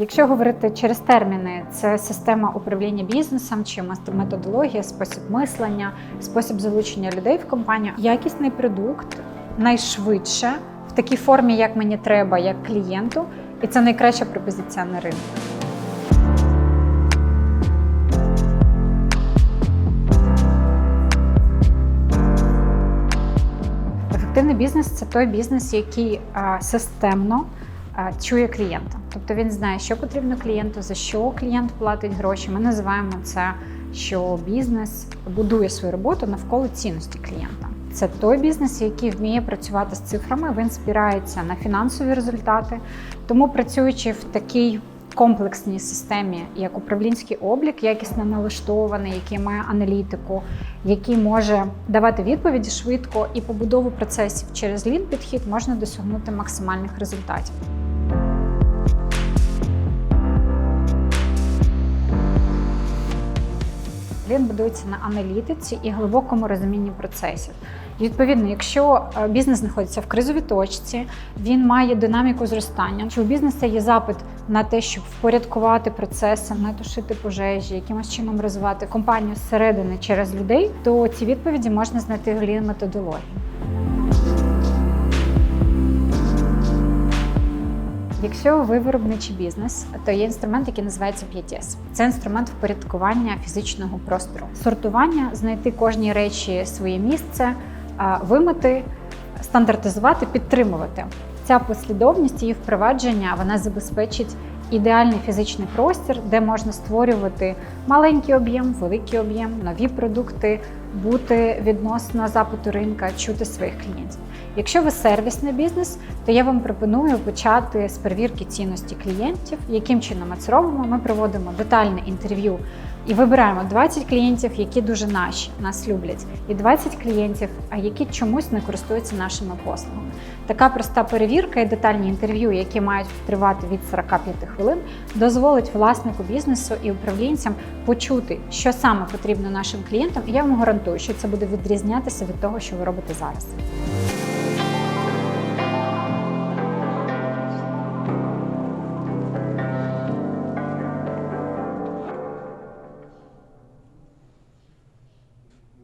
Якщо говорити через терміни, це система управління бізнесом чи мет- методологія, спосіб мислення, спосіб залучення людей в компанію. Якісний продукт найшвидше в такій формі, як мені треба, як клієнту, і це найкраща пропозиція на ринку. Ефективний бізнес це той бізнес, який системно чує клієнта. Тобто він знає, що потрібно клієнту, за що клієнт платить гроші. Ми називаємо це, що бізнес будує свою роботу навколо цінності клієнта. Це той бізнес, який вміє працювати з цифрами, він спирається на фінансові результати. Тому працюючи в такій комплексній системі, як управлінський облік, якісно налаштований, який має аналітику, який може давати відповіді швидко і побудову процесів через лін підхід можна досягнути максимальних результатів. Лін будується на аналітиці і глибокому розумінні процесів. Відповідно, якщо е, бізнес знаходиться в кризовій точці, він має динаміку зростання. Чи у бізнесу є запит на те, щоб впорядкувати процеси, не тушити пожежі, якимось чином розвивати компанію зсередини через людей, то ці відповіді можна знайти в лін методології. Якщо ви виробничий бізнес, то є інструмент, який називається 5S. Це інструмент впорядкування фізичного простору, сортування, знайти кожній речі своє місце, вимити, стандартизувати, підтримувати. Ця послідовність її впровадження вона забезпечить ідеальний фізичний простір, де можна створювати маленький об'єм, великий об'єм, нові продукти, бути відносно запиту ринка, чути своїх клієнтів. Якщо ви сервісний бізнес, то я вам пропоную почати з перевірки цінності клієнтів. Яким чином ми це робимо? Ми проводимо детальне інтерв'ю і вибираємо 20 клієнтів, які дуже наші, нас люблять, і 20 клієнтів, а які чомусь не користуються нашими послугами. Така проста перевірка і детальні інтерв'ю, які мають тривати від 45 хвилин, дозволить власнику бізнесу і управлінцям почути, що саме потрібно нашим клієнтам. І я вам гарантую, що це буде відрізнятися від того, що ви робите зараз.